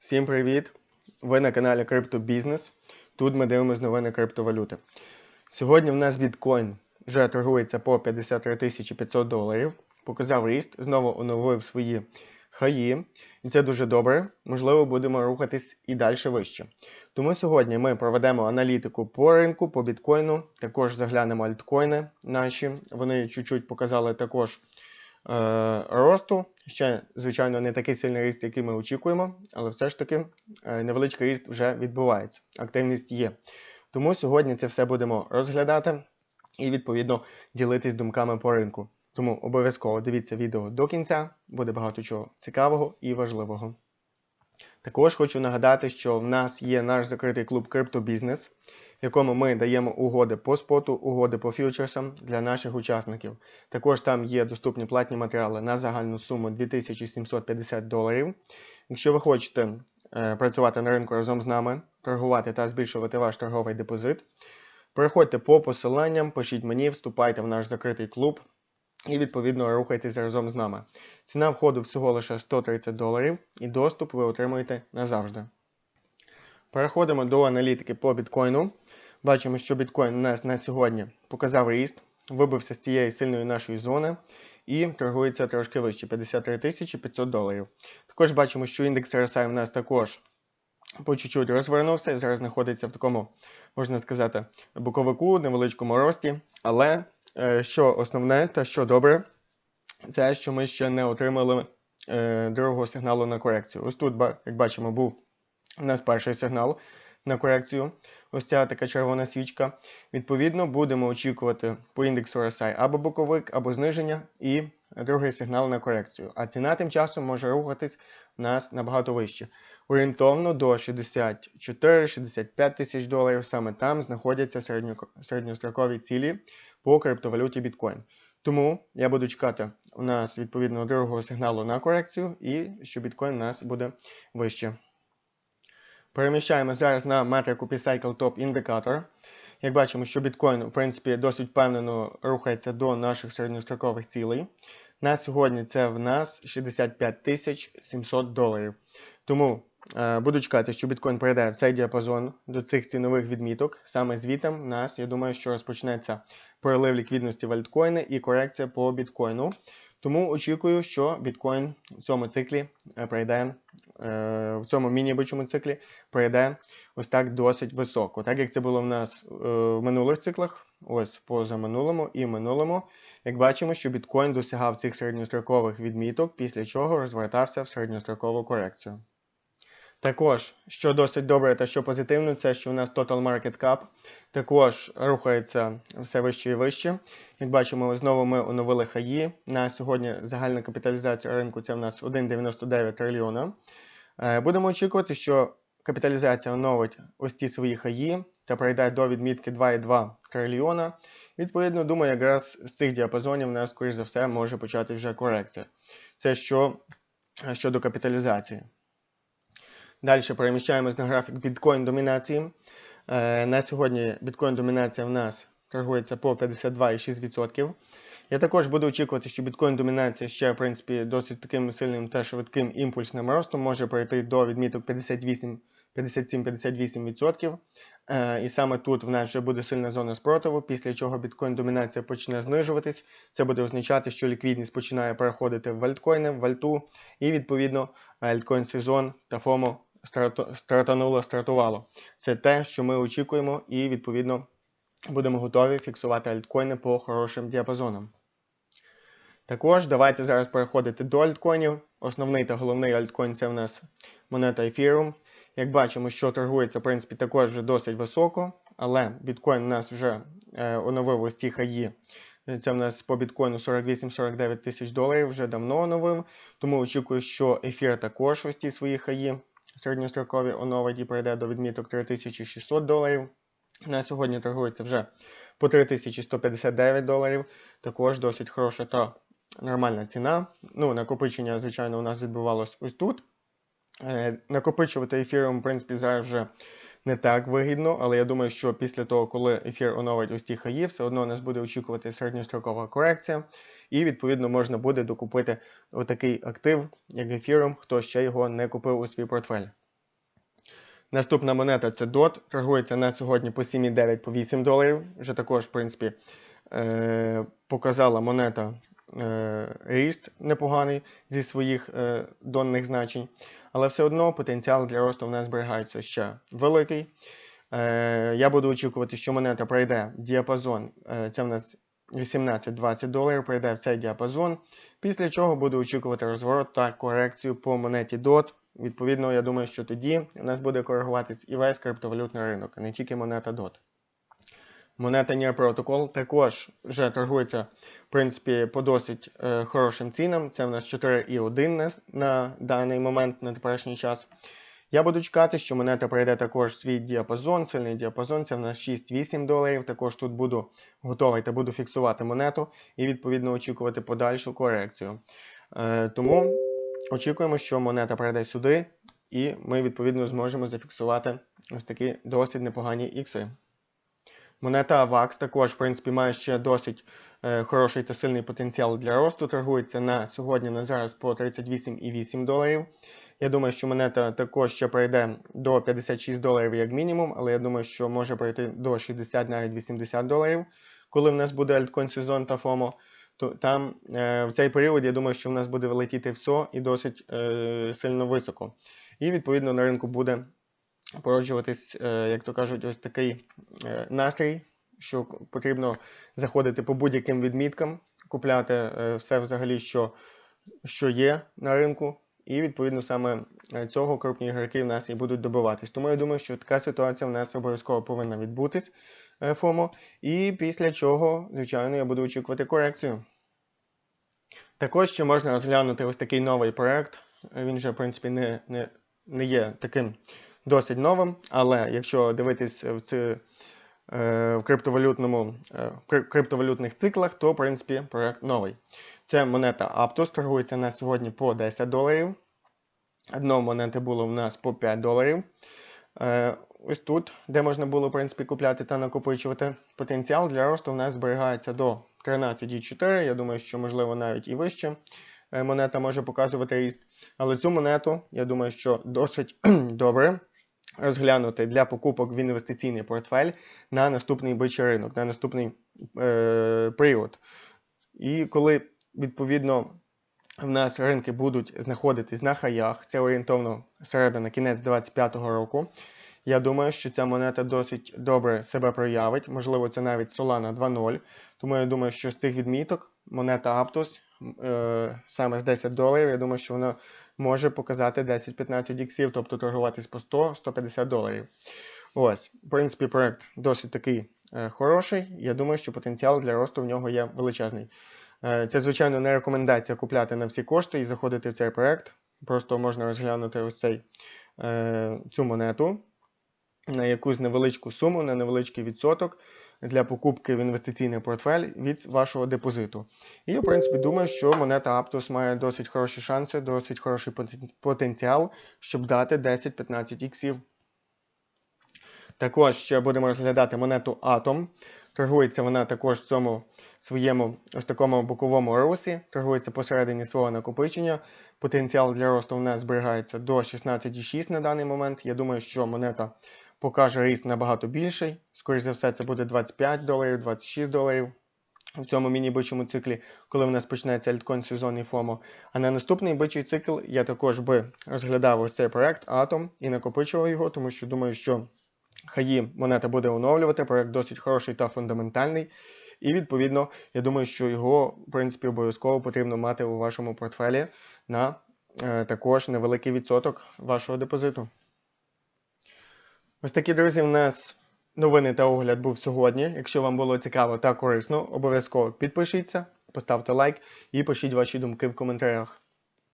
Всім привіт! Ви на каналі Криптобізнес. Тут ми дивимося новини криптовалюти. Сьогодні в нас біткоін вже торгується по 53 500 доларів. Показав ріст, знову оновив свої хаї. І це дуже добре. Можливо, будемо рухатись і далі вище. Тому сьогодні ми проведемо аналітику по ринку, по біткоїну. Також заглянемо альткоїни наші. Вони чуть-чуть показали також е, росту. Ще, звичайно, не такий сильний ріст, який ми очікуємо, але все ж таки е, невеличкий ріст вже відбувається. Активність є. Тому сьогодні це все будемо розглядати і, відповідно, ділитись думками по ринку. Тому обов'язково дивіться відео до кінця, буде багато чого цікавого і важливого. Також хочу нагадати, що в нас є наш закритий клуб Криптобізнес, якому ми даємо угоди по споту, угоди по фьючерсам для наших учасників. Також там є доступні платні матеріали на загальну суму 2750 доларів. Якщо ви хочете е, працювати на ринку разом з нами, торгувати та збільшувати ваш торговий депозит, переходьте по посиланням, пишіть мені, вступайте в наш закритий клуб і відповідно рухайтесь разом з нами. Ціна входу всього лише 130 доларів і доступ ви отримуєте назавжди. Переходимо до аналітики по біткоїну. Бачимо, що біткоін у нас на сьогодні показав ріст, вибився з цієї сильної нашої зони і торгується трошки вище 53 500 доларів. Також бачимо, що індекс RSI у нас також по чуть-чуть розвернувся, зараз знаходиться в такому, можна сказати, боковику, невеличкому рості. Але е, що основне та що добре, це що ми ще не отримали е, другого сигналу на корекцію. Ось тут, як бачимо, був у нас перший сигнал на корекцію. Ось ця така червона свічка. Відповідно, будемо очікувати по індексу RSI або боковик, або зниження, і другий сигнал на корекцію. А ціна тим часом може рухатись у нас набагато вище. Орієнтовно до 64-65 тисяч доларів. Саме там знаходяться середньо- середньострокові цілі по криптовалюті біткоін. Тому я буду чекати у нас відповідно другого сигналу на корекцію і що біткоін у нас буде вище. Переміщаємо зараз на метрику P-Cycle Top індикатор. Як бачимо, що біткоін, в принципі, досить впевнено рухається до наших середньострокових цілей. На сьогодні це в нас 65 тисяч 700 доларів. Тому е, буду чекати, що біткоін прийде в цей діапазон до цих цінових відміток. Саме звітом в нас, я думаю, що розпочнеться перелив ліквідності в альткоїни і корекція по біткоїну. Тому очікую, що біткоін в цьому циклі е, пройде, е, в цьому міні-бичому циклі пройде ось так досить високо. Так як це було в нас е, в минулих циклах, ось позаминулому і минулому, як бачимо, що біткоін досягав цих середньострокових відміток, після чого розвертався в середньострокову корекцію. Також, що досить добре та що позитивно, це що у нас Total Market Cap також рухається все вище і вище. Як бачимо, знову ми оновили хаї. На сьогодні загальна капіталізація ринку це в нас 1,99 трильйона. Е, Будемо очікувати, що капіталізація оновить ось ці свої хаї та прийде до відмітки 2,2 трильйона. Відповідно, думаю, якраз з цих діапазонів у нас, скоріш за все, може почати вже корекція. Це що щодо капіталізації. Далі переміщаємось на графік біткоін домінації. Е, На сьогодні біткоін домінація в нас торгується по 52,6%. Я також буду очікувати, що біткоін домінація ще, в принципі, досить таким сильним та швидким імпульсним ростом може пройти до відміток 58 57-58%. Е, І саме тут в нас вже буде сильна зона спротиву, після чого біткоін домінація почне знижуватись. Це буде означати, що ліквідність починає переходити в альткоїни, в альту, і відповідно альткоін сезон та ФОМО стартануло, стартувало. Це те, що ми очікуємо, і відповідно будемо готові фіксувати альткоїни по хорошим діапазонам. Також давайте зараз переходити до альткоїнів. Основний та головний альткоін це в нас монета Ethereum. Як бачимо, що торгується, в принципі, також вже досить високо, але біткоін у нас вже е, оновив ось ці хаї. Це в нас по біткоїну 48-49 тисяч доларів, вже давно оновив. Тому очікую, що ефір також ось ці свої хаї середньострокові оновить і прийде до відміток 3600 доларів. На сьогодні торгується вже по 3159 доларів. Також досить хороша та нормальна ціна. Ну, накопичення, звичайно, у нас відбувалось ось тут. Е, Накопичувати ефіром, в принципі, зараз вже не так вигідно, але я думаю, що після того, коли ефір оновить ось ті хаї, все одно нас буде очікувати середньострокова корекція, і відповідно можна буде докупити отакий актив, як ефіром, хто ще його не купив у свій портфель. Наступна монета це DOT. Торгується на сьогодні по 7,9 по 8 доларів. Вже також, в принципі, е, показала монета ріст непоганий зі своїх е, донних значень. Але все одно потенціал для росту в нас зберігається ще великий. Е, я буду очікувати, що монета пройде діапазон. Е, це в нас 18-20 доларів, пройде в цей діапазон. Після чого буду очікувати розворот та корекцію по монеті DOT. Відповідно, я думаю, що тоді у нас буде коригуватись і весь криптовалютний ринок, а не тільки монета DOT. Монета Near Protocol також вже торгується, в принципі, по досить е, хорошим цінам. Це в нас 4,1 на, на даний момент, на теперішній час. Я буду чекати, що монета пройде також свій діапазон, сильний діапазон, це в нас 6-8 доларів. Також тут буду готовий та буду фіксувати монету і відповідно очікувати подальшу корекцію. Е, тому очікуємо, що монета прийде сюди, і ми відповідно зможемо зафіксувати ось такі досить непогані ікси. Монета VAX також, в принципі, має ще досить е, хороший та сильний потенціал для росту. Торгується на сьогодні на зараз по 38,8 доларів. Я думаю, що монета також ще пройде до 56 доларів як мінімум, але я думаю, що може пройти до 60 навіть 80 доларів, коли в нас буде альткоін сезон та ФОМО. То там е, в цей період я думаю, що в нас буде вилетіти все і досить е, сильно високо. І відповідно на ринку буде породжуватись, е, як то кажуть, ось такий е, настрій, що потрібно заходити по будь-яким відміткам, купляти е, все взагалі, що, що є на ринку. І відповідно саме цього крупні ігроки в нас і будуть добиватись. Тому я думаю, що така ситуація в нас обов'язково повинна відбутись ФОМО. І після чого, звичайно, я буду очікувати корекцію. Також ще можна розглянути ось такий новий проект. Він вже, в принципі, не, не, не є таким досить новим, але якщо дивитись в ці, е, в криптовалютному, е, в криптовалютних циклах, то в принципі проект новий. Це монета Aptos, торгується на сьогодні по 10 доларів. Дно монети було в нас по 5 доларів. Е, Ось тут, де можна було в принципі, купляти та накопичувати. Потенціал для росту в нас зберігається до 13,4. Я думаю, що можливо навіть і вище монета може показувати ріст. Але цю монету, я думаю, що досить добре розглянути для покупок в інвестиційний портфель на наступний бичий ринок, на наступний е, період. І коли відповідно в нас ринки будуть знаходитись на хаях, це орієнтовно середина кінець 2025 року. Я думаю, що ця монета досить добре себе проявить. Можливо, це навіть Solana 2.0. Тому я думаю, що з цих відміток монета Aptos е, саме з 10 доларів, я думаю, що вона може показати 10-15 іксів, тобто торгуватись по 100-150 доларів. Ось, в принципі, проект досить такий е, хороший. Я думаю, що потенціал для росту в нього є величезний. Е, Це, звичайно, не рекомендація купляти на всі кошти і заходити в цей проект. Просто можна розглянути ось цей, е, цю монету на якусь невеличку суму, на невеличкий відсоток для покупки в інвестиційний портфель від вашого депозиту. І, в принципі, думаю, що монета Aptos має досить хороші шанси, досить хороший потенціал, щоб дати 10-15 іксів. Також ще будемо розглядати монету Atom. Торгується вона також в цьому своєму ось такому боковому русі, торгується посередині свого накопичення. Потенціал для росту в нас зберігається до 16,6 на даний момент. Я думаю, що монета покаже ріст набагато більший. Скоріше за все, це буде 25 доларів, 26 доларів в цьому міні-бичому циклі, коли в нас почнеться альткоін сезон і FOMO. А на наступний бичий цикл я також би розглядав ось цей проект Atom і накопичував його, тому що думаю, що хаї монета буде оновлювати. Проект досить хороший та фундаментальний. І відповідно, я думаю, що його, в принципі, обов'язково потрібно мати у вашому портфелі на е, також невеликий відсоток вашого депозиту. Ось такі, друзі, в нас новини та огляд був сьогодні. Якщо вам було цікаво та корисно, обов'язково підпишіться, поставте лайк і пишіть ваші думки в коментарях.